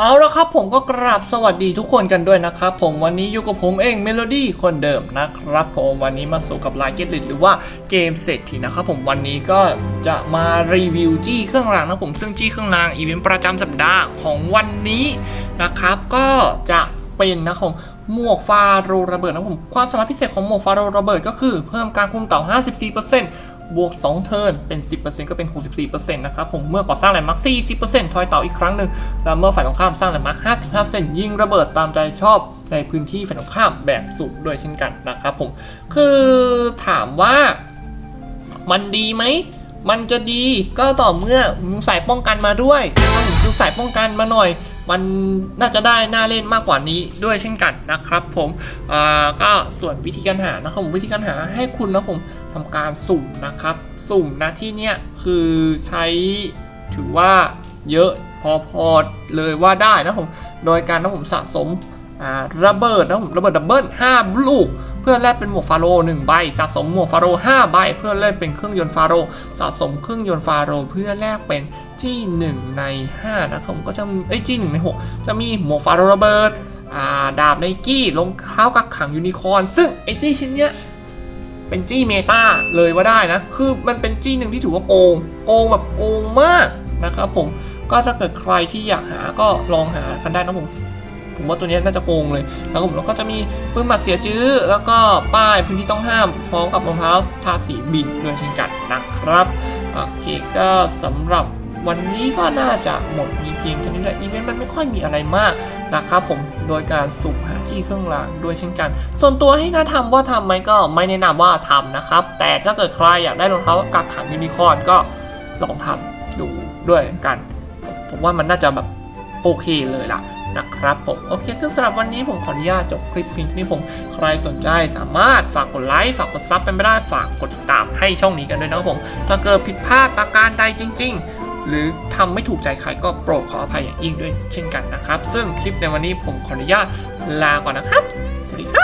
เอาละครับผมก็กราบสวัสดีทุกคนกันด้วยนะครับผมวันนี้อยู่กับผมเองเมโลดี้คนเดิมนะครับผมวันนี้มาสู่กับลน์เก็ตลิหรือว่าเกมเศรษฐีนะครับผมวันนี้ก็จะมารีวิวจี้เครื่องรางนะผมซึ่งจี้เครื่องรางอีเวนต์ประจำสัปดาห์ของวันนี้นะครับก็จะเป็นนะผมหมวกฟาโรระเบิดนะผมความสามารถพิเศษของหมวกฟาโรระเบิดก็คือเพิ่มการคุมเต่า 54% บวก 2 เทิร์นเป็น 10%ก็เป็น 64%นะครับผมเมื่อก่อสร้างแลนด์มาร์ค40%ทอยเต่าอีกครั้งหนึ่งแล้วเมื่อฝ่ายตรงข้ามสร้างแลนด์มาร์ค55%ยิงระเบิดตามใจชอบในพื้นที่ฝ่ายตรงข้ามแบบสุดด้วยเช่นกันนะครับผมคือถามว่ามันดีไหมมันจะดีก็ต่อเมื่อมึงใส่ป้องกันมาด้วยนะครับผมคือใส่ป้องกันมาหน่อย มันน่าจะได้น่าเล่นมากกว่านี้ด้วยเช่นกันนะครับผมอ่าก็ส่วนวิธีการหานะครับผมวิธีการหาให้คุณนะผมทำการสุ่มนะครับ สุ่มนะที่เนี้ยคือใช้ถือว่าเยอะพอพอเลยว่าได้นะผมโดยการนะผมสะสมอ่าระเบิดนะผมระเบิดดับเบิล5ลูก เพื่อแลกเป็นหมวกฟาโรห์หนึ่งใบสะสมหมวกฟาโรห์ห้าใบเพื่อแลกเป็นเครื่องยนต์ฟาโรห์สะสมเครื่องยนต์ฟาโรห์เพื่อแลกเป็นจี้หนึ่งในห้านะครับผมก็จะเอ้ยจี้หนึ่งในหกจะมีหมวกฟาโรห์ระเบิดอ่าดาบไนกี้รองเท้ากักขังยูนิคอร์นซึ่งไอจี้ชิ้นเนี้ยเป็นจี้เมตาเลยว่าได้นะ คือมันเป็นจี้หนึ่งที่ถือว่าโกง โกงแบบโกงมากนะครับผม ก็ถ้าเกิดใครที่อยากหาก็ลองหากันได้นะผม ผมว่าตัวนี้น่าจะโกงเลยแล้วก็ผมแล้วก็จะมีปืนหมัดเสียจื้อ แล้วก็ป้ายพื้นที่ต้องห้ามพร้อมกับรองเท้าทาสีบินด้วยเช่นกันนะครับโอเคก็สำหรับวันนี้ก็น่าจะหมดมีเพียงเท่านี้แหละอีเวนต์มันไม่ค่อยมีอะไรมากนะครับผมโดยการสุ่มหาจี้เครื่องรางด้วยเช่นกัน ส่วนตัวให้น่าทำว่าทำไหมก็ไม่แนะนำว่าทำนะครับ แต่ถ้าเกิดใครอยากได้รองเท้ากักขังยูนิคอร์นก็ลองทำดูด้วยกัน ผมว่ามันน่าจะแบบโอเคเลยล่ะ นะครับผมโอเค ซึ่งสำหรับวันนี้ผมขออนุญาตจบคลิปเพียงนี้ผมใครสนใจสามารถฝากกดไลค์ฝากกดซับเป็นไม่ได้ฝากกดติดตามให้ช่องนี้กันด้วยนะครับผมถ้าเกิดผิดพลาดประการใดจริง ๆ หรือทำไม่ถูกใจใครก็โปรดขออภัยอย่างยิ่งด้วยเช่นกันนะครับ ซึ่งคลิปในวันนี้ผมขออนุญาตลาก่อนนะครับ สวัสดีครับ